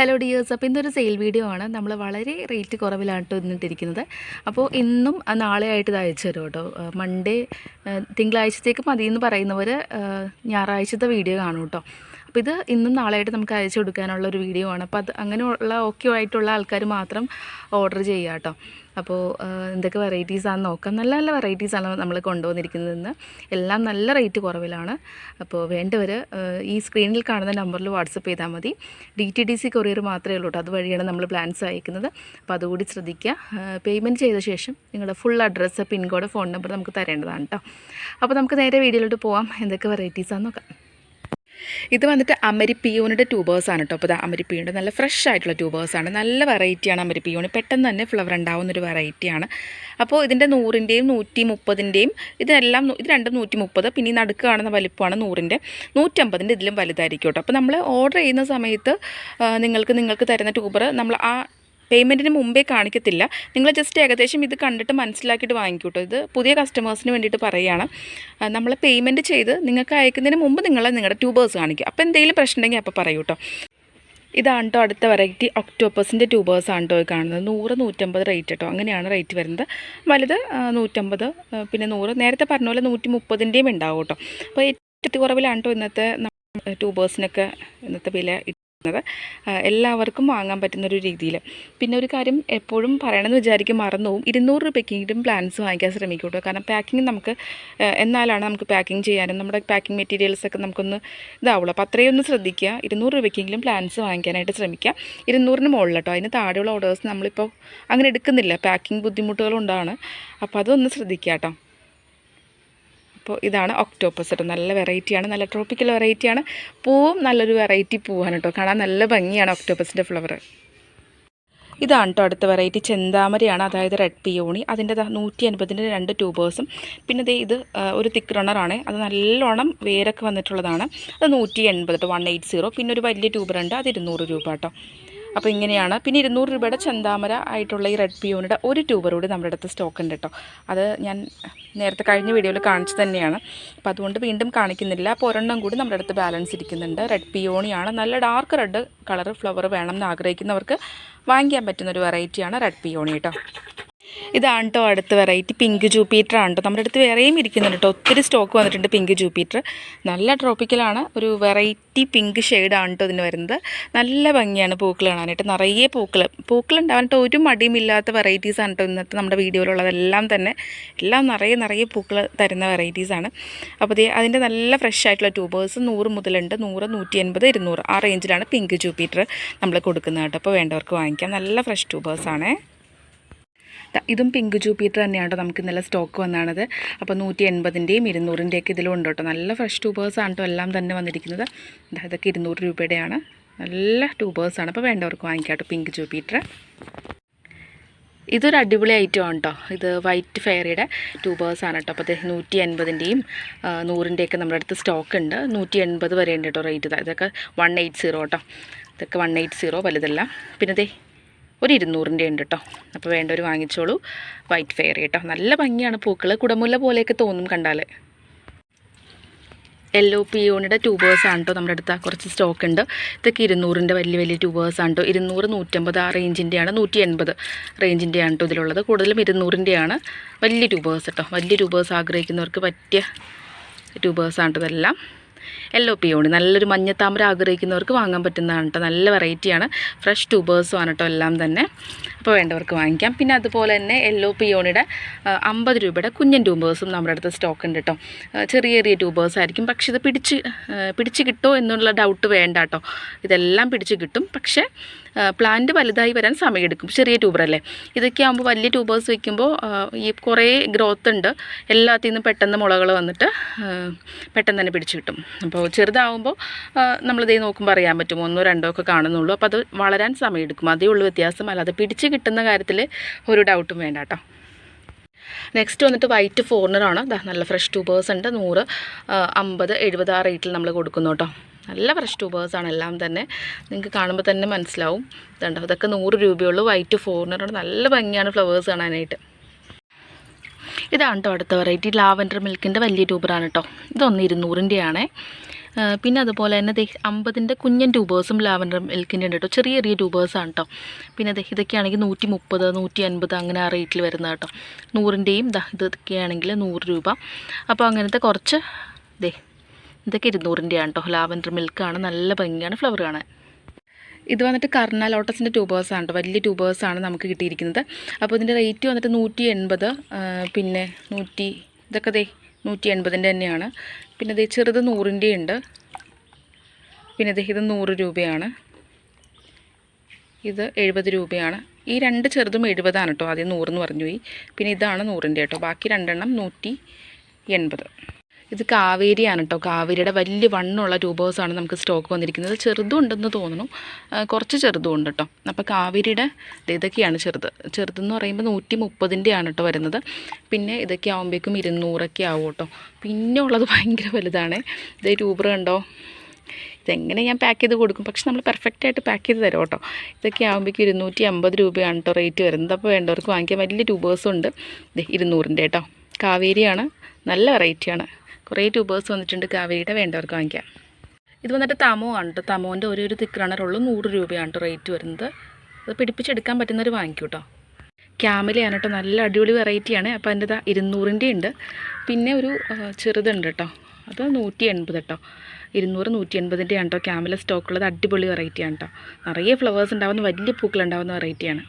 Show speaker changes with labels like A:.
A: Hello dears അപ്പോൾ ഇന്നൊരു sale video ആണ്. നമ്മൾ വളരെ റേറ്റ് കുറവിലാണ് കേട്ടോ ഇന്നിട്ടിരിക്കുന്നത്. അപ്പോൾ ഇന്നും നാളെ ആയിട്ട് ഇത് അയച്ചു തരും കേട്ടോ മൺഡേ തിങ്കളാഴ്ചത്തേക്ക് മതി എന്ന് പറയുന്നവർ ഞായറാഴ്ചത്തെ വീഡിയോ കാണും കേട്ടോ അപ്പോൾ ഇത് ഇന്നും നാളെയായിട്ട് നമുക്ക് അയച്ചു കൊടുക്കാനുള്ള ഒരു വീഡിയോ ആണ്. അപ്പോൾ അത് അങ്ങനെയുള്ള ഓക്കെ ആയിട്ടുള്ള ആൾക്കാർ മാത്രം ഓർഡർ ചെയ്യുക കേട്ടോ അപ്പോൾ എന്തൊക്കെ വെറൈറ്റീസ് ആണെന്ന് നോക്കാം. നല്ല നല്ല വെറൈറ്റീസ് ആണ് നമ്മൾ കൊണ്ടുവന്നിരിക്കുന്നതെന്ന്. എല്ലാം നല്ല റേറ്റ് കുറവിലാണ്. അപ്പോൾ വേണ്ടവർ ഈ സ്ക്രീനിൽ കാണുന്ന നമ്പറിൽ വാട്സപ്പ് ചെയ്താൽ മതി. D T D C courier മാത്രമേ ഉള്ളൂ കേട്ടോ അതുവഴിയാണ് നമ്മൾ പ്ലാൻസ് അയക്കുന്നത്. അപ്പോൾ അതുകൂടി ശ്രദ്ധിക്കുക. പേയ്മെന്റ് ചെയ്ത ശേഷം നിങ്ങളുടെ full address pincode phone number നമുക്ക് തരേണ്ടതാണ് കേട്ടോ അപ്പോൾ നമുക്ക് നേരെ വീഡിയോയിലോട്ട് പോവാം. എന്തൊക്കെ വെറൈറ്റീസാണെന്ന് നോക്കാം. ഇത് വന്നിട്ട് അമരിപ്പിയൂണിന്റെ ട്യൂബേഴ്സാണ് കേട്ടോ. അപ്പോൾ ഇത് അമരിപ്പിയൂണിന്റെ നല്ല ഫ്രഷ് ആയിട്ടുള്ള ട്യൂബേഴ്സാണ്. നല്ല വെറൈറ്റിയാണ് അമരിപ്പിയൂണി. പെട്ടെന്ന് തന്നെ ഫ്ലവർ ഉണ്ടാവുന്നൊരു വെറൈറ്റിയാണ്. അപ്പോൾ ഇതിന്റെ നൂറിന്റെയും നൂറ്റി മുപ്പതിന്റെയും ഇതെല്ലാം ഇത് രണ്ടും നൂറ്റി മുപ്പത് പിന്നെ ഈ നടുക്ക് കാണുന്ന വലിപ്പമാണ് നൂറിന്റെ. നൂറ്റമ്പതിന്റെ ഇതിലും വലുതായിരിക്കും കേട്ടോ. അപ്പോൾ നമ്മൾ ഓർഡർ ചെയ്യുന്ന സമയത്ത് നിങ്ങൾക്ക് നിങ്ങൾക്ക് തരുന്ന ട്യൂബർ നമ്മൾ ആ പേയ്മെന്റിന് മുമ്പേ കാണിക്കത്തില്ല. നിങ്ങൾ ജസ്റ്റ് ഏകദേശം ഇത് കണ്ടിട്ട് മനസ്സിലാക്കിയിട്ട് വാങ്ങിക്കൂട്ടോ. ഇത് പുതിയ കസ്റ്റമേഴ്സിന് വേണ്ടിയിട്ട് പറയുകയാണ്. നമ്മൾ പേയ്മെന്റ് ചെയ്ത് നിങ്ങൾക്ക് അയക്കുന്നതിന് മുമ്പ് നിങ്ങൾ നിങ്ങളുടെ ട്യൂബേഴ്സ് കാണിക്കുക. അപ്പോൾ എന്തെങ്കിലും പ്രശ്നം ഉണ്ടെങ്കിൽ അപ്പോൾ പറയൂ കേട്ടോ ഇതാണ് കേട്ടോ അടുത്ത വെറൈറ്റി ഒക്ടോപ്പസിന്റെ ട്യൂബേഴ്സാണ് കേട്ടോ കാണുന്നത്. നൂറ് നൂറ്റമ്പത് റേറ്റ് കേട്ടോ അങ്ങനെയാണ് റേറ്റ് വരുന്നത്. വലുത് നൂറ്റമ്പത് പിന്നെ നൂറ്. നേരത്തെ പറഞ്ഞ പോലെ നൂറ്റി മുപ്പതിന്റെയും ഉണ്ടാവും കേട്ടോ. അപ്പോൾ ഏറ്റവും കുറവിലാണ് കേട്ടോ ഇന്നത്തെ ട്യൂബേഴ്സിനൊക്കെ ഇന്നത്തെ വില എല്ലാവർക്കും വാങ്ങാൻ പറ്റുന്ന ഒരു രീതിയിൽ പിന്നെ ഒരു കാര്യം എപ്പോഴും പറയണമെന്ന് വിചാരിക്കും മറന്നുപോകും ഇരുന്നൂറ് രൂപയ്ക്കെങ്കിലും പ്ലാൻസ് വാങ്ങിക്കാൻ ശ്രമിക്കൂട്ടോ. കാരണം പാക്കിങ് നമുക്ക് എന്നാലാണ് നമുക്ക് പാക്കിങ് ചെയ്യാനും നമ്മുടെ പാക്കിംഗ് മെറ്റീരിയൽസൊക്കെ നമുക്കൊന്ന് ഇതാവുള്ളൂ. അപ്പോൾ അത്രയും ഒന്ന് ശ്രദ്ധിക്കുക. ഇരുന്നൂറ് രൂപയ്ക്കെങ്കിലും പ്ലാൻസ് വാങ്ങിക്കാനായിട്ട് ശ്രമിക്കുക. ഇരുന്നൂറിന് മുകളിൽ കേട്ടോ അതിന് താഴെയുള്ള ഓർഡേഴ്സ് നമ്മളിപ്പോൾ അങ്ങനെ എടുക്കുന്നില്ല. പാക്കിംഗ് ബുദ്ധിമുട്ടുകളുണ്ടാണ്. അപ്പോൾ അതൊന്ന് ശ്രദ്ധിക്കുക കേട്ടോ. അപ്പോൾ ഇതാണ് ഒക്ടോപ്പസ് കേട്ടോ നല്ല വെറൈറ്റിയാണ് നല്ല ട്രോപ്പിക്കൽ വെറൈറ്റിയാണ്. പൂവും നല്ലൊരു വെറൈറ്റി പൂവാണ് കേട്ടോ. കാണാൻ നല്ല ഭംഗിയാണ് ഒക്ടോപ്പസിന്റെ ഫ്ലവർ ഇതാണ് കേട്ടോ അടുത്ത വെറൈറ്റി. ചെന്താമരയാണ് അതായത് റെഡ് പിയോണി. അതിന്റെ നൂറ്റി അൻപതിന്റെ രണ്ട് ട്യൂബേഴ്സും. പിന്നെ ദേ ഇത് ഒരു തിക്ക് റണ്ണറാണ്. അത് നല്ലോണം വേരൊക്കെ വന്നിട്ടുള്ളതാണ്. അത് നൂറ്റി എൺപത് വൺ എയ്റ്റ് സീറോ. പിന്നെ ഒരു വലിയ ട്യൂബർ ഉണ്ട് അത് ഇരുന്നൂറ് രൂപ കേട്ടോ അപ്പോൾ ഇങ്ങനെയാണ്. പിന്നെ ഇരുന്നൂറ് രൂപയുടെ ചെന്താമര ആയിട്ടുള്ള ഈ റെഡ് പിയോണിയുടെ ഒരു ട്യൂബർ കൂടി നമ്മുടെ അടുത്ത് സ്റ്റോക്ക് ഉണ്ട് കേട്ടോ അത് ഞാൻ നേരത്തെ കഴിഞ്ഞ വീഡിയോയിൽ കാണിച്ചു തന്നെയാണ്. അപ്പോൾ അതുകൊണ്ട് വീണ്ടും കാണിക്കുന്നില്ല. അപ്പോൾ കൂടി നമ്മുടെ അടുത്ത് ബാലൻസ് ഇരിക്കുന്നുണ്ട്. റെഡ് പിയോണിയാണ് നല്ല ഡാർക്ക് റെഡ് കളർ ഫ്ലവർ വേണം എന്ന് ആഗ്രഹിക്കുന്നവർക്ക് വാങ്ങിക്കാൻ പറ്റുന്ന ഒരു വെറൈറ്റിയാണ് റെഡ് പിയോണി കേട്ടോ ഇതാണ് കേട്ടോ അടുത്ത വെറൈറ്റി പിങ്ക് ജൂപ്പീറ്റർ ആണ് കേട്ടോ നമ്മുടെ അടുത്ത് വേറെയും ഇരിക്കുന്നുണ്ട് കേട്ടോ ഒത്തിരി സ്റ്റോക്ക് വന്നിട്ടുണ്ട് പിങ്ക് ജൂപ്പീറ്റർ നല്ല ട്രോപ്പിക്കലാണ് ഒരു വെറൈറ്റി പിങ്ക് ഷെയ്ഡാണ് കേട്ടോ ഇതിന് വരുന്നത്. നല്ല ഭംഗിയാണ് പൂക്കൾ കാണാനായിട്ട്. നിറയെ പൂക്കൾ ഉണ്ടാവാനായിട്ട് ഒരു മടിയുമില്ലാത്ത വെറൈറ്റീസാണ് കേട്ടോ ഇന്നത്തെ നമ്മുടെ വീഡിയോയിലുള്ളതെല്ലാം തന്നെ. എല്ലാം നിറയെ നിറയെ പൂക്കൾ തരുന്ന വെറൈറ്റീസാണ് അപ്പോൾ ദേ അതിന്റെ നല്ല ഫ്രഷ് ആയിട്ടുള്ള ട്യൂബേഴ്സ് നൂറ് മുതലുണ്ട്. നൂറ് നൂറ്റി എൺപത് ഇരുന്നൂറ് ആ റേഞ്ചിലാണ് പിങ്ക് ജൂപ്പീറ്റർ നമ്മൾ കൊടുക്കുന്നത് കേട്ടോ അപ്പോൾ വേണ്ടവർക്ക് വാങ്ങിക്കാം. നല്ല ഫ്രഷ് ട്യൂബേഴ്സാണേ ഇതും പിങ്ക് ജൂപ്പീറ്റർ തന്നെയാണ് കേട്ടോ നമുക്ക് ഇന്നലെ സ്റ്റോക്ക് വന്നാണത് അപ്പോൾ നൂറ്റി എൺപതിന്റെയും ഇരുന്നൂറിന്റെയൊക്കെ ഇതിലും ഉണ്ട് കേട്ടോ നല്ല ഫ്രഷ് ട്യൂബേഴ്സാണ് കേട്ടോ എല്ലാം തന്നെ വന്നിരിക്കുന്നത്. ഇതൊക്കെ ഇരുന്നൂറ് രൂപയുടെയാണ്. നല്ല ട്യൂബേഴ്സാണ്. അപ്പോൾ വേണ്ടവർക്ക് വാങ്ങിക്കാം പിങ്ക് ജൂപ്പീറ്റർ. ഇതൊരു അടിപൊളി ഐറ്റം ആണ് കേട്ടോ ഇത് വൈറ്റ് ഫെയറിയുടെ ട്യൂബേഴ്സാണ് കേട്ടോ അപ്പോൾ നൂറ്റി എൺപതിന്റെയും നൂറിന്റെയൊക്കെ നമ്മുടെ അടുത്ത് സ്റ്റോക്ക് ഉണ്ട്. നൂറ്റി എൺപത് വരെ ഉണ്ട് കേട്ടോ റേറ്റ്. ഇതൊക്കെ വൺ എയ്റ്റ് സീറോ കേട്ടോ. ഇതൊക്കെ വൺ എയ്റ്റ് സീറോ വലുതല്ല. പിന്നെ ദേ ഒരു ഇരുന്നൂറിന്റെ ഉണ്ട് കേട്ടോ അപ്പോൾ വേണ്ടവർ വാങ്ങിച്ചോളൂ. വൈറ്റ് ഫെയർ കേട്ടോ നല്ല ഭംഗിയാണ് പൂക്കൾ കുടമുല്ല പോലെയൊക്കെ തോന്നും കണ്ടാൽ യെല്ലോ പിയോണിയുടെ ട്യൂബേഴ്സ് ആണ് കേട്ടോ നമ്മുടെ അടുത്ത് കുറച്ച് സ്റ്റോക്ക് ഉണ്ട്. ഇതൊക്കെ ഇരുന്നൂറിന്റെ വലിയ വലിയ ട്യൂബേഴ്സ് ആണ് കേട്ടോ ഇരുന്നൂറ് നൂറ്റമ്പത് ആ റേഞ്ചിന്റെയാണ് നൂറ്റി എൺപത് റേഞ്ചിന്റെയാണ് കേട്ടോ ഇതിലുള്ളത്. കൂടുതലും ഇരുന്നൂറിന്റെയാണ്. വലിയ ട്യൂബേഴ്സ് കേട്ടോ വലിയ ട്യൂബേഴ്സ് ആഗ്രഹിക്കുന്നവർക്ക് പറ്റിയ ട്യൂബേഴ്സാണ് കേട്ടോ ഇതെല്ലാം. യെല്ലോ പിയോണി നല്ലൊരു മഞ്ഞത്താമര ആഗ്രഹിക്കുന്നവർക്ക് വാങ്ങാൻ പറ്റുന്നതാണ് കേട്ടോ നല്ല വെറൈറ്റിയാണ് ഫ്രഷ് ട്യൂബേഴ്സും ആണ് കേട്ടോ എല്ലാം തന്നെ. അപ്പോൾ വേണ്ടവർക്ക് വാങ്ങിക്കാം. പിന്നെ അതുപോലെ തന്നെ യെല്ലോ പിയോണിയുടെ അമ്പത് രൂപയുടെ കുഞ്ഞൻ ട്യൂബേഴ്സും നമ്മുടെ അടുത്ത് സ്റ്റോക്ക് ഉണ്ട് കേട്ടോ ചെറിയ ചെറിയ ട്യൂബേഴ്സ് ആയിരിക്കും. പക്ഷേ ഇത് പിടിച്ച് പിടിച്ച് കിട്ടുമോ എന്നുള്ള ഡൗട്ട് വേണ്ട കേട്ടോ ഇതെല്ലാം പിടിച്ച് കിട്ടും. പക്ഷേ പ്ലാന്റ് വലുതായി വരാൻ സമയമെടുക്കും. ചെറിയ ട്യൂബറല്ലേ ഇതൊക്കെ ആകുമ്പോൾ വലിയ ട്യൂബേഴ്സ് വയ്ക്കുമ്പോൾ ഈ കുറേ ഗ്രോത്ത് ഉണ്ട്. എല്ലാത്തിൽ നിന്നും പെട്ടെന്ന് മുളകൾ വന്നിട്ട് പെട്ടെന്ന് തന്നെ പിടിച്ച് കിട്ടും. അപ്പോൾ ചെറുതാവുമ്പോൾ നമ്മളിതേ നോക്കുമ്പോൾ അറിയാൻ പറ്റും. ഒന്നോ രണ്ടോ ഒക്കെ കാണുന്നുള്ളൂ. അപ്പോൾ അത് വളരാൻ സമയമെടുക്കും. അതേ ഉള്ളൂ വ്യത്യാസം. അല്ലാതെ പിടിച്ച് കിട്ടുന്ന കാര്യത്തിൽ ഒരു ഡൗട്ടും വേണ്ട കേട്ടോ. നെക്സ്റ്റ് വന്നിട്ട് വൈറ്റ് ഫോർണറാണ് നല്ല ഫ്രഷ് ട്യൂബേഴ്സ് ഉണ്ട്. നൂറ് അമ്പത് എഴുപത് ആ റേറ്റിൽ നമ്മൾ കൊടുക്കുന്നു കേട്ടോ. നല്ല ഫ്രഷ് ട്യൂബേഴ്സാണ് എല്ലാം തന്നെ. നിങ്ങൾക്ക് കാണുമ്പോൾ തന്നെ മനസ്സിലാവും. ഇതുണ്ടോ? ഇതൊക്കെ നൂറ് രൂപയുള്ളൂ. വൈറ്റ് ഫോർണറാണ് നല്ല ഭംഗിയാണ് ഫ്ലവേഴ്സ് കാണാനായിട്ട്. ഇതാണ് കേട്ടോ അടുത്ത വെറൈറ്റി ലാവൻഡർ മിൽക്കിന്റെ വലിയ ട്യൂബറാണ് കേട്ടോ ഇതൊന്ന് ഇരുന്നൂറിന്റെയാണേ പിന്നെ അതുപോലെ തന്നെ ദേ അമ്പതിന്റെ കുഞ്ഞൻ ട്യൂബേഴ്സും ലാവൻഡർ മിൽക്കിന്റെ ഉണ്ട് കേട്ടോ. ചെറിയ ചെറിയ ട്യൂബേഴ്സാണ് കേട്ടോ. പിന്നെ ദേ ഇതൊക്കെയാണെങ്കിൽ നൂറ്റി മുപ്പത് നൂറ്റി അൻപത് അങ്ങനെ ആ റേറ്റിൽ വരുന്നത് കേട്ടോ. നൂറിന്റെയും ഇതൊക്കെയാണെങ്കിൽ നൂറ് രൂപ. അപ്പോൾ അങ്ങനത്തെ കുറച്ച് ദേ ഇതൊക്കെ ഇരുന്നൂറിന്റെയാണ് കേട്ടോ. ലാവൻഡർ മിൽക്കാണ്. നല്ല ഭംഗിയാണ് ഫ്ലവർ കാണാൻ. ഇത് വന്നിട്ട് കർണ ലോട്ടസിന്റെ ട്യൂബേഴ്സാണ് കേട്ടോ. വലിയ ട്യൂബേഴ്സാണ് നമുക്ക് കിട്ടിയിരിക്കുന്നത്. അപ്പോൾ ഇതിന്റെ റേറ്റ് വന്നിട്ട് നൂറ്റി എൺപത് പിന്നെ നൂറ്റി ഇതൊക്കെ ദേ നൂറ്റി എൺപതിന്റെ തന്നെയാണ്. പിന്നെ ദേ ചെറുത് നൂറിന്റെ ഉണ്ട് പിന്നെ ദേ ഇത് നൂറ് രൂപയാണ്. ഇത് എഴുപത് രൂപയാണ്. ഈ രണ്ട് ചെറുതും എഴുപതാണ് കേട്ടോ ആദ്യം നൂറെന്ന് പറഞ്ഞു പോയി. പിന്നെ ഇതാണ് നൂറിന്റെ കേട്ടോ ബാക്കി രണ്ടെണ്ണം നൂറ്റി എൺപത്. ഇത് കാവേരിയാണ് കേട്ടോ കാവേരിയുടെ വലിയ വണ്ണുള്ള ട്യൂബേഴ്സാണ് നമുക്ക് സ്റ്റോക്ക് വന്നിരിക്കുന്നത്. ചെറുതും ഉണ്ടെന്ന് തോന്നുന്നു കുറച്ച് ചെറുതും ഉണ്ട് കേട്ടോ അപ്പോൾ കാവേരിയുടെ ഇതൊക്കെയാണ് ചെറുത്. ചെറുതെന്ന് പറയുമ്പോൾ നൂറ്റി മുപ്പതിന്റെ ആണ് കേട്ടോ വരുന്നത്. പിന്നെ ഇതൊക്കെ ആകുമ്പോഴേക്കും ഇരുന്നൂറൊക്കെ ആവും കേട്ടോ പിന്നെ ഉള്ളത് ഭയങ്കര വലുതാണ്. ഇതേ ട്യൂബർ കണ്ടോ? ഇതെങ്ങനെ ഞാൻ പാക്ക് ചെയ്ത് കൊടുക്കും? പക്ഷെ നമ്മൾ പെർഫെക്റ്റ് ആയിട്ട് പാക്ക് ചെയ്ത് തരാം കേട്ടോ ഇതൊക്കെ ആകുമ്പോഴേക്കും ഇരുന്നൂറ്റി അമ്പത് രൂപയാണ് കേട്ടോ റേറ്റ് വരുന്നത്. അപ്പോൾ വേണ്ടവർക്ക് വാങ്ങിക്കാൻ വലിയ ട്യൂബേഴ്സും ഉണ്ട് ദേ ഇരുന്നൂറിന്റെ കേട്ടോ കാവേരിയാണ്. നല്ല വെറൈറ്റിയാണ് കുറേ ട്യൂബേഴ്സ് വന്നിട്ടുണ്ട്. കാവേരിയുടെ വേണ്ടവർക്ക് വാങ്ങിക്കാം. ഇത് വന്നിട്ട് തമോ ആണ് കേട്ടോ തമോന്റെ ഒരു ഒരു തിക്ക് റണ്ണറുള്ളൂ നൂറ് രൂപയാണ് കേട്ടോ റേറ്റ് വരുന്നത്. അത് പിടിപ്പിച്ചെടുക്കാൻ പറ്റുന്നവർ വാങ്ങിക്കും കേട്ടോ ക്യാമലയാണ് കേട്ടോ നല്ല അടിപൊളി വെറൈറ്റിയാണ് അപ്പോൾ അതിന്റെ ഇരുന്നൂറിന്റെ ഉണ്ട്. പിന്നെ ഒരു ചെറുതുണ്ട് കേട്ടോ അത് നൂറ്റി എൺപത് കേട്ടോ ഇരുന്നൂറ് നൂറ്റി എൺപതിന്റെ ആണ് കേട്ടോ ക്യാമല സ്റ്റോക്കുള്ളത് അടിപൊളി വെറൈറ്റിയാണ് കേട്ടോ നിറയെ ഫ്ലവേഴ്സ് ഉണ്ടാകുന്ന വലിയ പൂക്കളുണ്ടാകുന്ന വെറൈറ്റിയാണ്